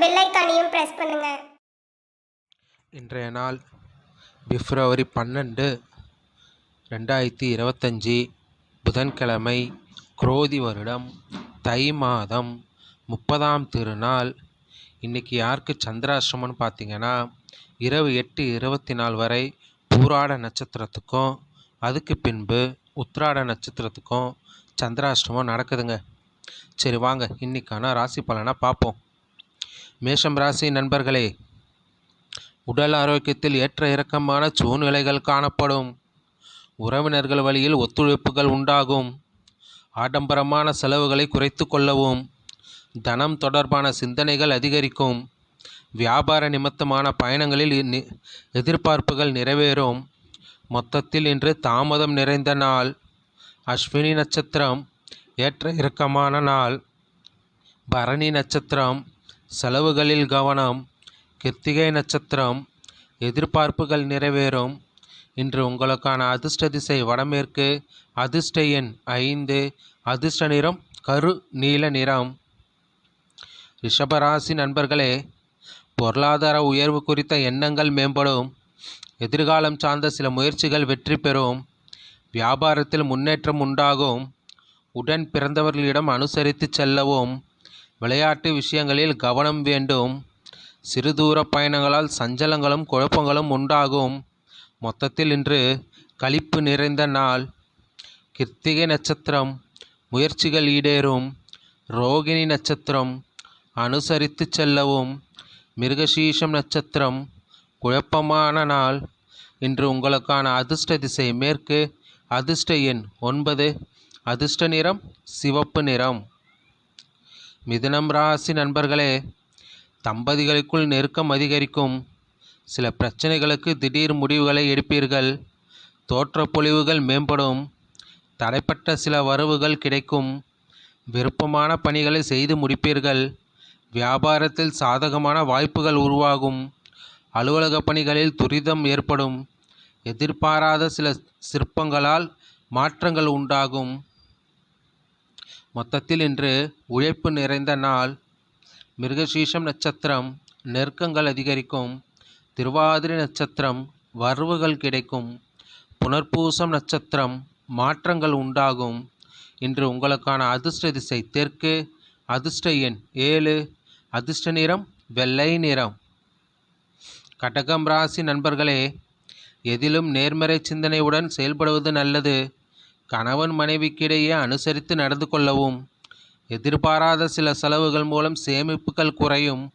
Bell ஐக்கானையும் press பண்ணுங்க. இன்றைய நாள் பிப்ரவரி பன்னெண்டு ரெண்டாயிரத்தி இருபத்தஞ்சி புதன்கிழமை குரோதி வருடம் தை மாதம் முப்பதாம் திருநாள். இன்றைக்கி யாருக்கு சந்திராசிரமம்னு பார்த்தீங்கன்னா இரவு எட்டு இருபத்தி நாலு வரை பூராட நட்சத்திரத்துக்கும் அதுக்கு பின்பு உத்ராட நட்சத்திரத்துக்கும் சந்திராஷ்டமம் நடக்குதுங்க. சரி வாங்க இன்னைக்கான ராசி பலனை பார்ப்போம். மேஷம் ராசி நண்பர்களே உடல் ஆரோக்கியத்தில் ஏற்ற இறக்கமான சூழ்நிலைகள் காணப்படும். உறவினர்கள் வழியில் ஒத்துழைப்புகள் உண்டாகும். ஆடம்பரமான செலவுகளை குறைத்து கொள்ளவும் தனம் தொடர்பான சிந்தனைகள் அதிகரிக்கும். வியாபார நிமித்தமான பயணங்களில் எதிர்பார்ப்புகள் நிறைவேறும். மொத்தத்தில் இன்று தாமதம் நிறைந்த நாள். அஸ்வினி நட்சத்திரம் ஏற்ற இறக்கமான நாள். பரணி நட்சத்திரம் செலவுகளில் கவனம் கிருத்திகை நட்சத்திரம் எதிர்பார்ப்புகள் நிறைவேறும். இன்று உங்களுக்கான அதிர்ஷ்ட திசை வடமேற்கு அதிர்ஷ்ட எண் ஐந்து அதிர்ஷ்ட நிறம் கரு நீல நிறம். ரிஷபராசி நண்பர்களே பொருளாதார உயர்வு குறித்த எண்ணங்கள் மேம்படும். எதிர்காலம் சார்ந்த சில முயற்சிகள் வெற்றி பெறும். வியாபாரத்தில் முன்னேற்றம் உண்டாகும். உடன் பிறந்தவர்களிடம் அனுசரித்து செல்லவும். விளையாட்டு விஷயங்களில் கவனம் வேண்டும். சிறுதூர பயணங்களால் சஞ்சலங்களும் குழப்பங்களும் உண்டாகும். மொத்தத்தில் இன்று களிப்பு நிறைந்த நாள். கிருத்திகை நட்சத்திரம் முயற்சிகள் ஈடேறும். ரோகிணி நட்சத்திரம் அனுசரித்து செல்லவும். மிருகசீஷம் நட்சத்திரம் குழப்பமான நாள். இன்று உங்களுக்கான அதிர்ஷ்ட திசை மேற்கு அதிர்ஷ்ட எண் ஒன்பது. அதிர்ஷ்ட நிறம் சிவப்பு நிறம். மிதுனம் ராசி நண்பர்களே தம்பதிகளுக்குள் நெருக்கம் அதிகரிக்கும். சில பிரச்சனைகளுக்கு திடீர் முடிவுகளை எடுப்பீர்கள். தோற்றப்பொழிவுகள் மேம்படும். தடைப்பட்ட சில வரவுகள் கிடைக்கும். விருப்பமான பணிகளை செய்து முடிப்பீர்கள். வியாபாரத்தில் சாதகமான வாய்ப்புகள் உருவாகும். அலுவலக பணிகளில் துரிதம் ஏற்படும். எதிர்பாராத சில சிற்பங்களால் மாற்றங்கள் உண்டாகும். மொத்தத்தில் இன்று உழைப்பு நிறைந்த நாள். மிருகசீஷம் நட்சத்திரம் நெருக்கங்கள் அதிகரிக்கும். திருவாதிரை நட்சத்திரம் வரவுகள் கிடைக்கும். புனர்பூசம் நட்சத்திரம் மாற்றங்கள் உண்டாகும். இன்று உங்களுக்கான அதிர்ஷ்ட திசை தெற்கு அதிர்ஷ்ட எண் ஏழு அதிர்ஷ்ட நிறம் வெள்ளை நிறம். கடகம் ராசி நண்பர்களே எதிலும் நேர்மறை சிந்தனையுடன் செயல்படுவது நல்லது. கணவன் மனைவிக்கிடையே அனுசரித்து நடந்து கொள்ளவும் எதிர்பாராத சில செலவுகள் மூலம் சேமிப்புகள் குறையும்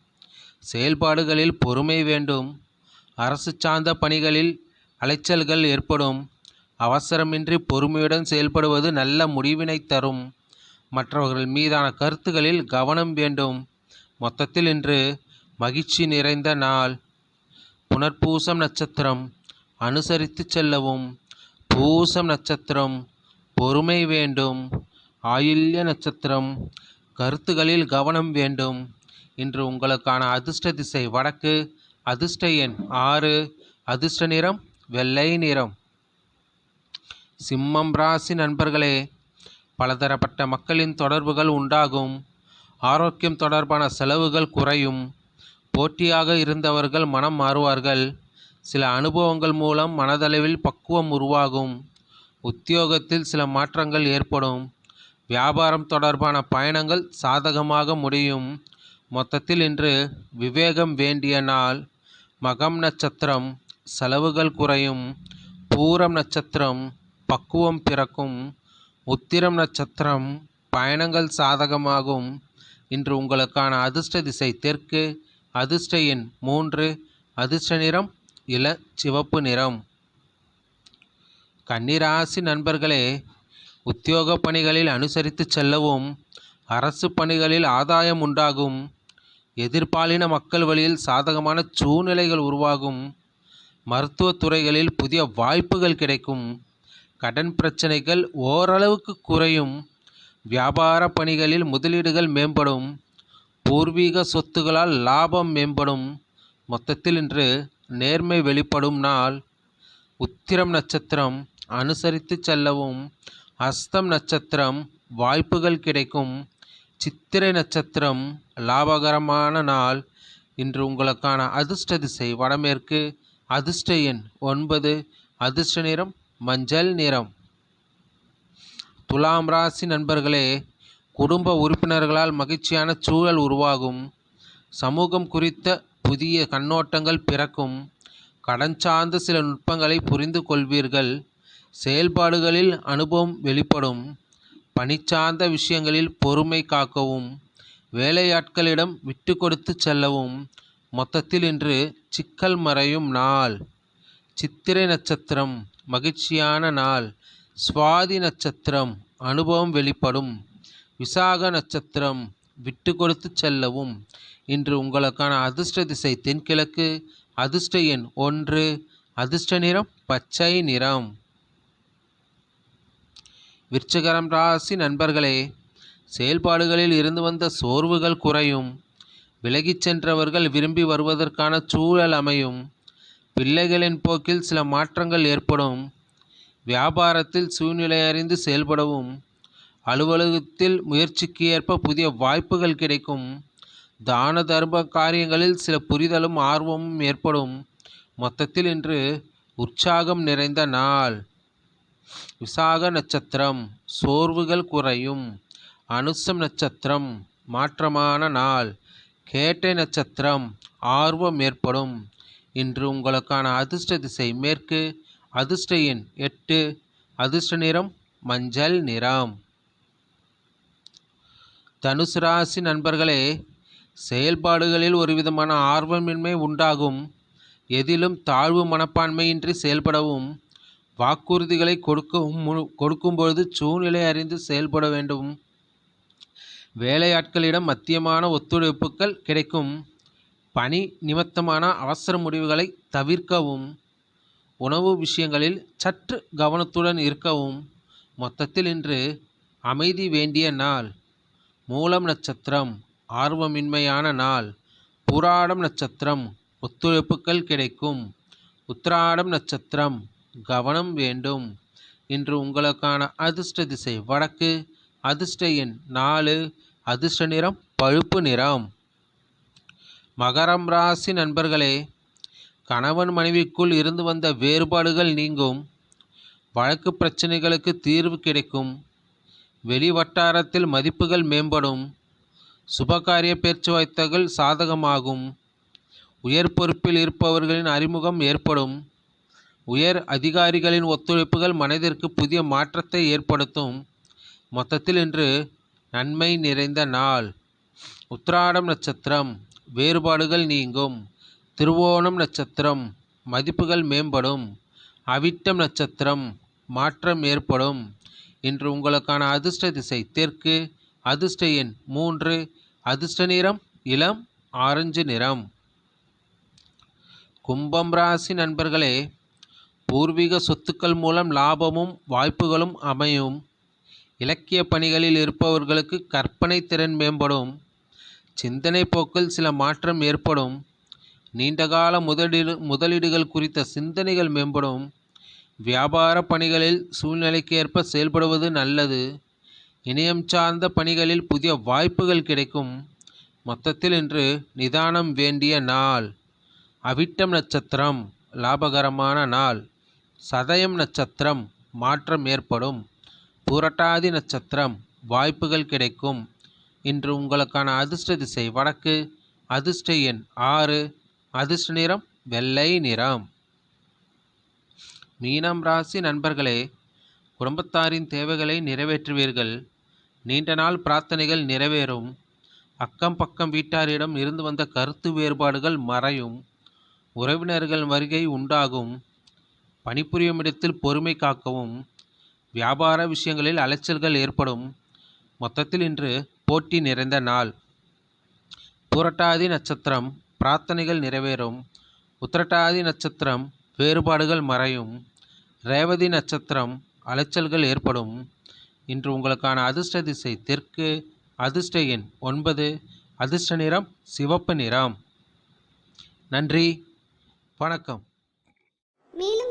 செயல்பாடுகளில் பொறுமை வேண்டும் அரசு சார்ந்த பணிகளில் அலைச்சல்கள் ஏற்படும் அவசரமின்றி பொறுமையுடன் செயல்படுவது நல்ல முடிவினை தரும் மற்றவர்கள் மீதான கருத்துகளில் கவனம் வேண்டும். மொத்தத்தில் இன்று மகிழ்ச்சி நிறைந்த நாள். புனர்பூசம் நட்சத்திரம். அனுசரித்து செல்லவும். பூசம் நட்சத்திரம். பொறுமை வேண்டும். ஆயில்ய நட்சத்திரம் கருத்துகளில் கவனம் வேண்டும். இன்று உங்களுக்கான அதிர்ஷ்ட திசை வடக்கு அதிர்ஷ்ட எண் ஆறு அதிர்ஷ்ட நிறம் வெள்ளை நிறம். சிம்மம் ராசி நண்பர்களே பலதரப்பட்ட மக்களின் தொடர்புகள் உண்டாகும். ஆரோக்கியம் தொடர்பான செலவுகள் குறையும். போட்டியாக இருந்தவர்கள் மனம் மாறுவார்கள். சில அனுபவங்கள் மூலம் மனதளவில் பக்குவம் உருவாகும். உத்தியோகத்தில் சில மாற்றங்கள் ஏற்படும். வியாபாரம் தொடர்பான பயணங்கள் சாதகமாக முடியும். மொத்தத்தில் இன்று விவேகம் வேண்டிய நாள். மகம் நட்சத்திரம் செலவுகள் குறையும். பூரம் நட்சத்திரம் பக்குவம் பிறக்கும். உத்திரம் நட்சத்திரம் பயணங்கள் சாதகமாகும். இன்று உங்களுக்கான அதிர்ஷ்ட திசை தெற்கு அதிர்ஷ்ட எண் மூன்று அதிர்ஷ்ட நிறம் இள சிவப்பு நிறம். கன்னிராசி நண்பர்களே உத்தியோக பணிகளில் அனுசரித்து செல்லவும் அரசு பணிகளில் ஆதாயம் உண்டாகும் எதிர்பாலின மக்கள் வழியில் சாதகமான சூழ்நிலைகள் உருவாகும் மருத்துவ துறைகளில் புதிய வாய்ப்புகள் கிடைக்கும் கடன் பிரச்சனைகள் ஓரளவுக்கு குறையும் வியாபார பணிகளில் முதலீடுகள் மேம்படும் பூர்வீக சொத்துகளால் லாபம் மேம்படும் மொத்தத்தில் இன்று நேர்மை வெளிப்படும் நாள் உத்திரம் நட்சத்திரம் அனுசரித்து செல்லவும். அஸ்தம் நட்சத்திரம் வாய்ப்புகள் கிடைக்கும். சித்திரை நட்சத்திரம் லாபகரமான நாள். இன்று உங்களுக்கான அதிர்ஷ்ட திசை வடமேற்கு. அதிர்ஷ்ட எண் ஒன்பது. அதிர்ஷ்ட நிறம் மஞ்சள் நிறம். துலாம் ராசி நண்பர்களே குடும்ப உறுப்பினர்களால் மகிழ்ச்சியான சூழல் உருவாகும். சமூகம் குறித்த புதிய கண்ணோட்டங்கள் பிறக்கும். கடன் சார்ந்த சில நுட்பங்களை புரிந்து கொள்வீர்கள். செயல்பாடுகளில் அனுபவம் வெளிப்படும். பணி சார்ந்த விஷயங்களில் பொறுமை காக்கவும். வேலையாட்களிடம் விட்டு கொடுத்து செல்லவும். மொத்தத்தில் இன்று சிக்கல் மறையும் நாள். சித்திரை நட்சத்திரம் மகிழ்ச்சியான நாள். சுவாதி நட்சத்திரம் அனுபவம் வெளிப்படும். விசாக நட்சத்திரம் விட்டு கொடுத்து செல்லவும். இன்று உங்களுக்கான அதிர்ஷ்ட திசை தென்கிழக்கு. அதிர்ஷ்ட எண் ஒன்று. அதிர்ஷ்ட நிறம் பச்சை நிறம். விருச்சிகரம் ராசி நண்பர்களே செயல்பாடுகளில் இருந்து வந்த சோர்வுகள் குறையும். விலகிச் சென்றவர்கள் விரும்பி வருவதற்கான சூழல் அமையும். பிள்ளைகளின் போக்கில் சில மாற்றங்கள் ஏற்படும். வியாபாரத்தில் சூழ்நிலை அறிந்து செயல்படவும். அலுவலகத்தில் முயற்சிக்கு ஏற்ப புதிய வாய்ப்புகள் கிடைக்கும். தான தர்ம காரியங்களில் சில புரிதலும் ஆர்வமும் ஏற்படும். மொத்தத்தில் இன்று உற்சாகம் நிறைந்த நாள். விசாக நட்சத்திரம் சோர்வுகள் குறையும். அனுசம் நட்சத்திரம் மாற்றமான நாள். கேட்டை நட்சத்திரம் ஆர்வம் ஏற்படும். இன்று உங்களுக்கான அதிர்ஷ்ட திசை மேற்கு அதிர்ஷ்ட எண் எட்டு அதிர்ஷ்ட நிறம் மஞ்சள் நிறம். தனுசு ராசி நண்பர்களே செயல்பாடுகளில் ஒரு விதமான ஆர்வமின்மை உண்டாகும். எதிலும் தாழ்வு மனப்பான்மையின்றி செயல்படவும் வாக்குறுதிகளை கொடுக்கவும் மு- கொடுக்கும்பொழுது சூழ்நிலை அறிந்து செயல்பட வேண்டும். வேலையாட்களிடம் மத்தியமான ஒத்துழைப்புகள் கிடைக்கும். பணி நிமித்தமான அவசர முடிவுகளை தவிர்க்கவும். உணவு விஷயங்களில் சற்று கவனத்துடன் இருக்கவும். மொத்தத்தில் இன்று அமைதி வேண்டிய நாள். மூலம் நட்சத்திரம் ஆர்வமின்மையான நாள். புராடம் நட்சத்திரம் ஒத்துழைப்புகள் கிடைக்கும். உத்திராடம் நட்சத்திரம் கவனம் வேண்டும். இன்று உங்களுக்கான அதிர்ஷ்ட திசை வடக்கு அதிர்ஷ்ட எண் நாலு அதிர்ஷ்ட நிறம் பழுப்பு நிறம். மகரம் ராசி நண்பர்களே கணவன் மனைவிக்குள் இருந்து வந்த வேறுபாடுகள் நீங்கும். வழக்கு பிரச்சனைகளுக்கு தீர்வு கிடைக்கும். வெளி வட்டாரத்தில் மதிப்புகள் மேம்படும். சுபகாரிய பேச்சுவார்த்தைகள் சாதகமாகும். உயர் பொறுப்பில் இருப்பவர்களின் அறிமுகம் ஏற்படும். உயர் அதிகாரிகளின் ஒத்துழைப்புகள் மனதிற்கு புதிய மாற்றத்தை ஏற்படுத்தும். மொத்தத்தில் இன்று நன்மை நிறைந்த நாள். உத்திராடம் நட்சத்திரம். வேறுபாடுகள் நீங்கும். திருவோணம் நட்சத்திரம். மதிப்புகள் மேம்படும். அவிட்டம் நட்சத்திரம். மாற்றம் ஏற்படும். இன்று உங்களுக்கான அதிர்ஷ்ட திசை தெற்கு. அதிர்ஷ்ட எண் மூன்று. அதிர்ஷ்ட நிறம் இளம். ஆரஞ்சு நிறம். கும்பம் ராசி நண்பர்களே பூர்வீக சொத்துக்கள் மூலம் லாபமும் வாய்ப்புகளும் அமையும். இலக்கிய பணிகளில் இருப்பவர்களுக்கு கற்பனை திறன் மேம்படும். சிந்தனை போக்கில் சில மாற்றம் ஏற்படும். நீண்டகால முதலீடு முதலீடுகள் குறித்த சிந்தனைகள் மேம்படும். வியாபார பணிகளில் சூழ்நிலைக்கு ஏற்ப செயல்படுவது நல்லது. இணையம் சார்ந்த பணிகளில் புதிய வாய்ப்புகள் கிடைக்கும். மொத்தத்தில் இன்று நிதானம் வேண்டிய நாள். அவிட்டம் நட்சத்திரம் லாபகரமான நாள். சதயம் நட்சத்திரம் மாற்றம் ஏற்படும். புரட்டாதி நட்சத்திரம் வாய்ப்புகள் கிடைக்கும். இன்று உங்களுக்கான அதிர்ஷ்ட திசை வடக்கு. அதிர்ஷ்ட எண் ஆறு. அதிர்ஷ்ட நிறம் வெள்ளை நிறம். மீனம் ராசி நண்பர்களே குடும்பத்தாரின் தேவைகளை நிறைவேற்றுவீர்கள். நீண்ட நாள் பிரார்த்தனைகள் நிறைவேறும். அக்கம் பக்கம் வீட்டாரிடம் இருந்து வந்த கருத்து வேறுபாடுகள் மறையும். உறவினர்கள் வருகை உண்டாகும். பணிபுரியும் இடத்தில் பொறுமை காக்கவும் வியாபார விஷயங்களில் அலைச்சல்கள் ஏற்படும். மொத்தத்தில் இன்று போட்டி நிறைந்த நாள். புரட்டாதி நட்சத்திரம் பிரார்த்தனைகள் நிறைவேறும். உத்திரட்டாதி நட்சத்திரம் வேறுபாடுகள் மறையும். ரேவதி நட்சத்திரம் அலைச்சல்கள் ஏற்படும். இன்று உங்களுக்கான அதிர்ஷ்ட திசை தெற்கு அதிர்ஷ்ட எண் ஒன்பது அதிர்ஷ்ட நிறம் சிவப்பு நிறம். நன்றி வணக்கம்.